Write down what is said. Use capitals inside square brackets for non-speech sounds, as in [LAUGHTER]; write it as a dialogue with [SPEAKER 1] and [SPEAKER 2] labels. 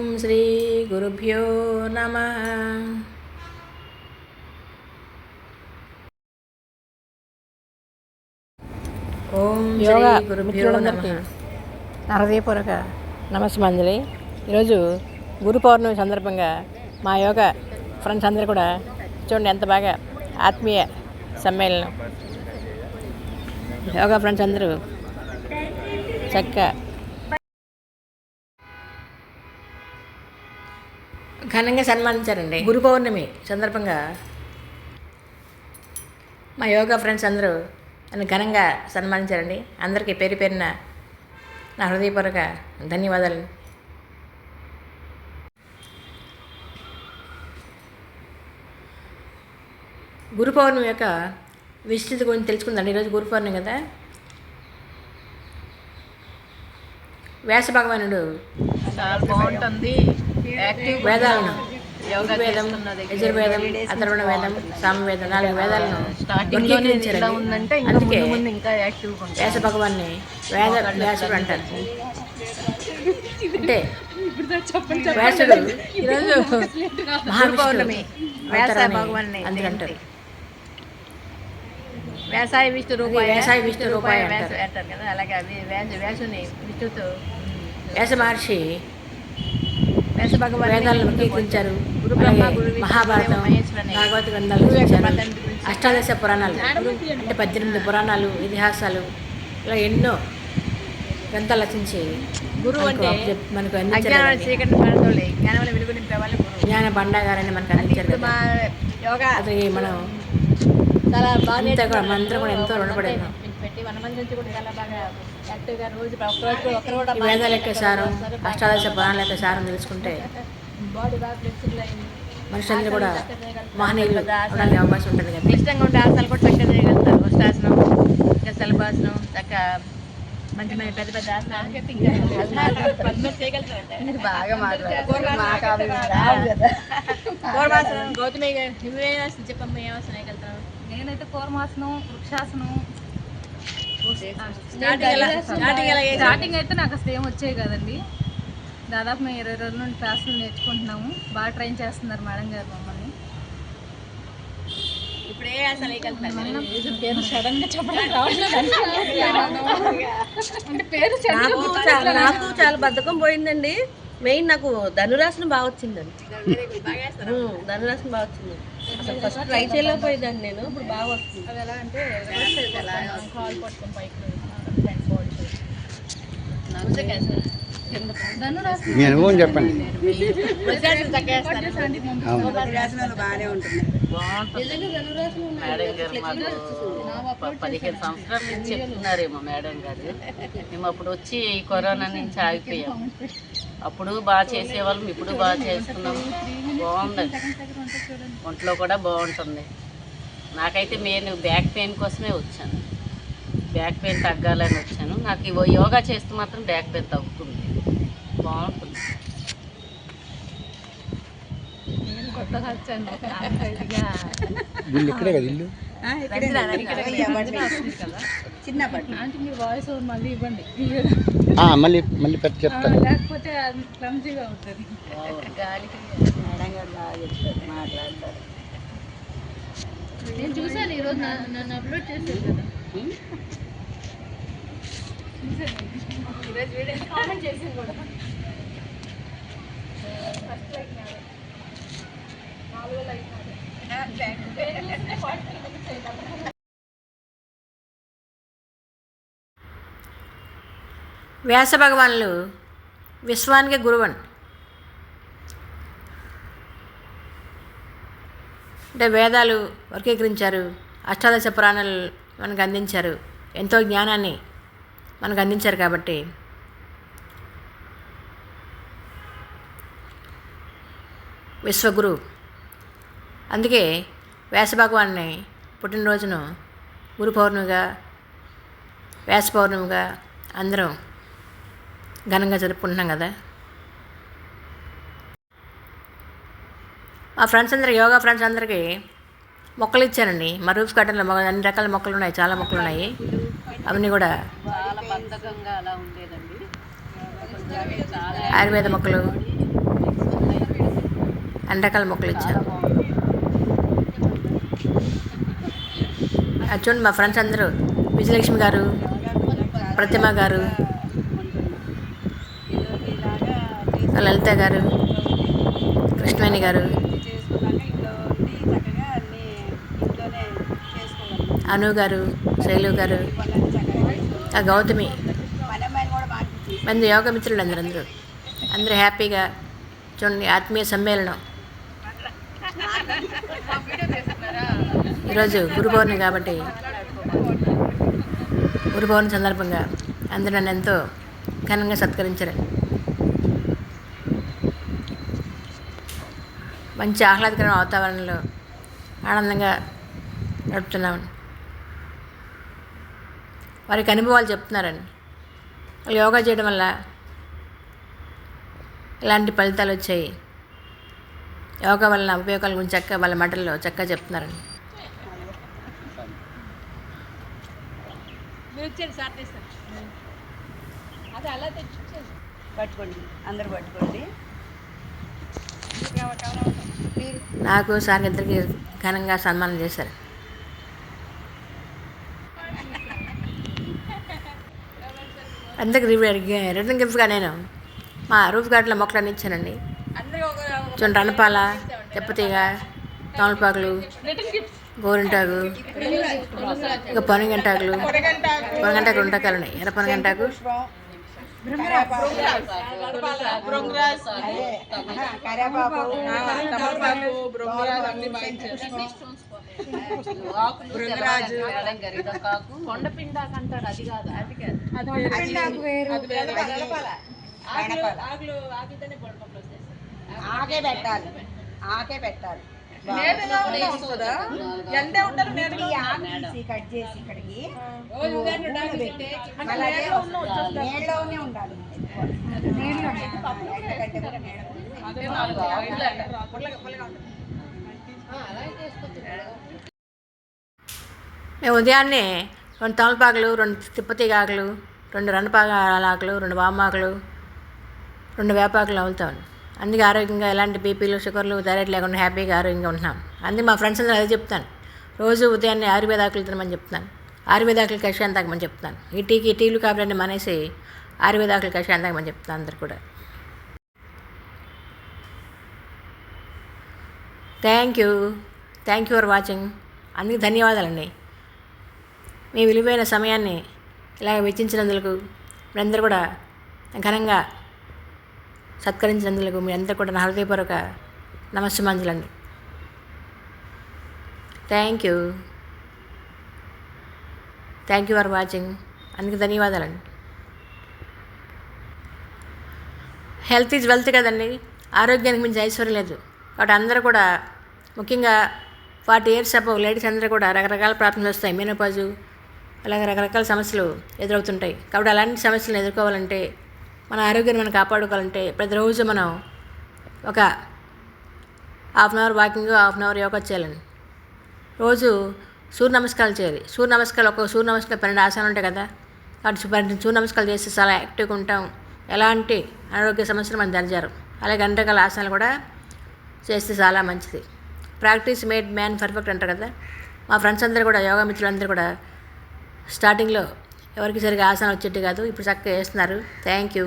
[SPEAKER 1] ఓం శ్రీ గురుభ్యో నమ. ఓం
[SPEAKER 2] యోగా మిత్రులందరికీ నా హృదయపూర్వక నమస్మాంజలి ఈరోజు గురు పౌర్ణమి సందర్భంగా మా యోగా ఫ్రెండ్స్ అందరూ కూడా చూడండి ఎంత బాగా ఆత్మీయ సమ్మేళనం. యోగా ఫ్రెండ్స్ అందరూ చక్కగా
[SPEAKER 1] ఘనంగా సన్మానించారండి. గురు పౌర్ణమి సందర్భంగా మా యోగా ఫ్రెండ్స్ అందరూ నన్ను ఘనంగా సన్మానించారండి. అందరికీ పేరు పేరున నా హృదయపూర్వక ధన్యవాదాలు గురు పౌర్ణమి యొక్క విస్తృతి గురించి తెలుసుకుందండి ఈరోజు గురు పౌర్ణమి కదా. వ్యాస భగవానుడు
[SPEAKER 3] చాలా బాగుంటుంది.
[SPEAKER 1] వేదాలను
[SPEAKER 3] యోగా
[SPEAKER 1] వేదం
[SPEAKER 3] చేస్తున్నది.
[SPEAKER 1] యజుర్వేదం అథర్వణ వేదం సామవేదం నాలుగు వేదాలను అందుకే వ్యాస భగవాన్ని వేద వ్యాసుడు అంటారు. [LAUGHS] అంటే వ్యాసుడు [LAUGHS]
[SPEAKER 3] వ్యాస భగవాన్ని
[SPEAKER 1] అందుకంటారు
[SPEAKER 3] వ్యవసాయ విష్ణు రూపాయ
[SPEAKER 1] వ్యవసాయ విష్ణు రూపాయ అంటారు.
[SPEAKER 3] కదా అలాగే అవి వ్యాస వ్యాసుని విష్ణుతో
[SPEAKER 1] వ్యాస మహర్షి వేదాలను
[SPEAKER 3] విష్ణు,
[SPEAKER 1] మహాభారతం భాగవత గ్రంథాలు రచించారు అష్టాదశ పురాణాలు అంటే పద్దెనిమిది పురాణాలు ఇతిహాసాలు ఇలా ఎన్నో గ్రంథాలు రచించి
[SPEAKER 3] గురువు అంటే
[SPEAKER 1] మనకు
[SPEAKER 3] జ్ఞానం
[SPEAKER 1] భండాగారని మనకు అందించారు అది మనం
[SPEAKER 3] చాలా బాగా
[SPEAKER 1] కూడా ఎంతో రుణపడి.
[SPEAKER 3] పెట్టి వన్ మంత్ నుంచి కూడా చాలా బాగా
[SPEAKER 1] సారం అష్టాదశ పురాణాల యొక్క సారం తెలుసుకుంటే మనుషులందరూ కూడా మహనీయులు అవడానికి అవకాశం ఉంటుంది కదా
[SPEAKER 3] క్లిష్టంగా ఉండే ఆసనాలు కూడా చక్కగా చేయగలుగుతారు. ఉష్టాసనం ఇంకా శలభాసనం చక్క మంచి మంచి పెద్ద పెద్ద ఆసనాలు. బాగా పూర్వాసనం గౌతమి నువ్వేం చెప్పమ్మా ఏం ఆసనం
[SPEAKER 4] నేనైతే కూర్మాసనం వృక్షాసనం
[SPEAKER 3] స్టార్టింగ్
[SPEAKER 4] అయితే నాకు అసలు ఏం వచ్చేవి కదండి. దాదాపు మేము ఇరవై రోజుల నుండి క్లాసులు నేర్చుకుంటున్నాము. బాగా ట్రైన్ చేస్తున్నారు మేడం గారు మమ్మల్ని.
[SPEAKER 3] ఇప్పుడు
[SPEAKER 4] పేరు సడన్గా చెప్పడం
[SPEAKER 5] నాకు చాలా బద్ధకం పోయిందండి. మెయిన్ నాకు ధనురాశనం బాగా వచ్చిందండి. ధనురాశనం బాగా వచ్చింది. అసలు ఫస్ట్ ట్రై చేయలేకపోయేదాన్ని నేను. ఇప్పుడు బాగా వస్తుంది.
[SPEAKER 4] అది ఎలా అంటే కాల్ పట్టుకొని పైకి
[SPEAKER 6] మీ అనుభవం చెప్పండి.
[SPEAKER 7] పదిహేను సంవత్సరాల నుంచి చెప్తున్నారేమో మేడం గారు. మేము అప్పుడు వచ్చి ఈ కరోనా నుంచి ఆగిపోయాం. అప్పుడు బాగా చేసేవాళ్ళం ఇప్పుడు బాగా చేస్తున్నాం. బాగుందండి ఒంట్లో కూడా బాగుంటుంది. నాకైతే మెయిన్ బ్యాక్ పెయిన్ కోసమే వచ్చాను. బ్యాక్ పెయిన్ తగ్గాలని వచ్చాను. నాకు ఇవో యోగా చేస్తే మాత్రం బ్యాక్ పెయిన్ తగ్గుతుంది. బాగుంటుంది.
[SPEAKER 4] నేను కొత్తగా వచ్చాను.
[SPEAKER 6] ఇక్కడే కదా ఇల్లు?
[SPEAKER 5] చిన్నప్పటి
[SPEAKER 4] అంటే మీ వాయిస్ మళ్ళీ ఇవ్వండి.
[SPEAKER 6] ఆ, మళ్ళీ మళ్ళీ పెద్ద చెప్తాను.
[SPEAKER 4] లేకపోతే క్లమ్జీగా ఉంటుంది. నేను చూసాను ఈరోజు నన్ను అప్లోడ్ చేశారు కదా.
[SPEAKER 1] వ్యాస భగవానులు విశ్వానికి గురువన్. అంటే వేదాలు వర్గీకరించారు అష్టాదశ పురాణాలు మనకు అందించారు ఎంతో జ్ఞానాన్ని మనకు అందించారు కాబట్టి. విశ్వగురు. అందుకే వ్యాస భగవాన్ని పుట్టినరోజును గురు పౌర్ణమిగా వ్యాస పౌర్ణమిగా అందరం ఘనంగా జరుపుకుంటున్నాం కదా. మా ఫ్రెండ్స్ అందరికి యోగా ఫ్రెండ్స్ అందరికీ మొక్కలు ఇచ్చానండి. మా రూఫ్ గార్డెన్లో మొక్క అన్ని రకాల మొక్కలు ఉన్నాయి చాలా మొక్కలు ఉన్నాయి. అవన్నీ కూడా
[SPEAKER 7] చాలా
[SPEAKER 1] ఆయుర్వేద మొక్కలు అన్ని రకాల మొక్కలు ఇచ్చారు చూడండి మా ఫ్రెండ్స్ అందరూ విజయలక్ష్మి గారు ప్రతిమ గారు లలిత గారు కృష్ణవేణి గారు. అను గారు శైలు గారు ఆ గౌతమి. మంది యోగ మిత్రులు అందరూ అందరూ అందరూ హ్యాపీగా చూడండి ఆత్మీయ సమ్మేళనం. ఈరోజు గురు పౌర్ణమి కాబట్టి గురు పౌర్ణమి సందర్భంగా అందరూ నన్ను ఎంతో ఘనంగా సత్కరించారు. మంచి ఆహ్లాదకరమైన వాతావరణంలో ఆనందంగా నడుపుతున్నామని. వారికి అనుభవాలు చెప్తున్నారండి వాళ్ళు యోగా చేయడం వల్ల ఇలాంటి ఫలితాలు వచ్చాయి? యోగా వలన ఉపయోగాల గురించి చక్కగా వాళ్ళ మాటల్లో చక్కగా చెప్తున్నారండి
[SPEAKER 5] పట్టుకోండి. అందరు పట్టుకోండి.
[SPEAKER 1] నాకు సార్ ఇద్దరికి ఘనంగా సన్మానం చేశారు. అందరికి రిటర్న్ గిఫ్ట్గా నేను మా రూఫ్ గార్డులో మొక్కలన్నీ ఇచ్చానండి. చూడండి రణపాల తెప్పతీగ తమలపాకులు గోరింటాకు ఇంకా పనిగంటాకులు పనగంటాకులు ఉంటాకాలు ఉన్నాయి ఎర్ర పనిగంటాకు.
[SPEAKER 7] మేడం గారు ఇదొక ఆకు కొండపిండాకు అంటారు అది కాదు అది కాదు
[SPEAKER 5] ఆకే పెట్టాలి. ఆకే పెట్టాలి. కట్ చేసి ఇక్కడికి అలాగే నీళ్ళలోనే ఉండాలి.
[SPEAKER 1] మేము ఉదయాన్నే రెండు తమలపాకులు రెండు తిప్పతీగాకులు రెండు రణపాకులు రెండు వామాకులు రెండు వేపాకులు అవుతామండి అందుకే ఆరోగ్యంగా ఎలాంటి బీపీలు షుగర్లు థైరాయిడ్ లేకుండా హ్యాపీగా ఆరోగ్యంగా ఉంటున్నాం. అందుకే మా ఫ్రెండ్స్ అందరూ అదే చెప్తాను రోజు ఉదయాన్నే ఆయుర్వేదాకులు తినమని చెప్తాను ఆయుర్వేదాకులు కషాయం తాగమని చెప్తాను ఈ టీకి టీలు కాబట్టి మానేసి ఆయుర్వేదాకులు కషాయం తాగమని చెప్తాను అందరు కూడా. Thank you thank you for watching అందుకు ధన్యవాదాలండి. మీ విలువైన సమయాన్ని ఇలాగ వెచ్చించినందుకు మీరందరూ కూడా ఘనంగా సత్కరించినందుకు మీ అందరూ కూడా నా హృదయపూర్వక నమస్సుమంజులండి. Thank you thank you for watching అందుకు ధన్యవాదాలండి. హెల్త్ ఈజ్ వెల్త్ కదండి. ఆరోగ్యానికి మించి ఐశ్వర్యం లేదు. కాబట్టి అందరూ కూడా ముఖ్యంగా ఫార్టీ ఇయర్స్ అబౌవ్ లేడీస్ అందరూ కూడా రకరకాల ప్రాబ్లమ్స్ వస్తాయి. మెనోపాజు అలాగే రకరకాల సమస్యలు ఎదురవుతుంటాయి. కాబట్టి అలాంటి సమస్యలను ఎదుర్కోవాలంటే మన ఆరోగ్యాన్ని మనం కాపాడుకోవాలంటే ప్రతిరోజు మనం ఒక half an hour walking half an hour yoga చేయాలండి. రోజు సూర్య నమస్కారాలు చేయాలి. సూర్య నమస్కారాలు ఒక సూర్య నమస్కారం పన్నెండు ఆసనాలు ఉంటాయి కదా కాబట్టి పన్నెండు సూర్య నమస్కారాలు చేస్తే చాలా యాక్టివ్గా ఉంటాం. ఎలాంటి అనారోగ్య సమస్యలు మనం దరిజారు అలాగే అన్ని రకాల ఆసనాలు కూడా చేస్తే చాలా మంచిది. ప్రాక్టీస్ మేడ్ మ్యాన్ పర్ఫెక్ట్ అంటారు కదా మా ఫ్రెండ్స్ అందరూ కూడా యోగా మిత్రులందరూ కూడా స్టార్టింగ్లో ఎవరికి సరిగా ఆసనం వచ్చేట్టు కాదు. ఇప్పుడు చక్కగా వేస్తున్నారు థ్యాంక్ యూ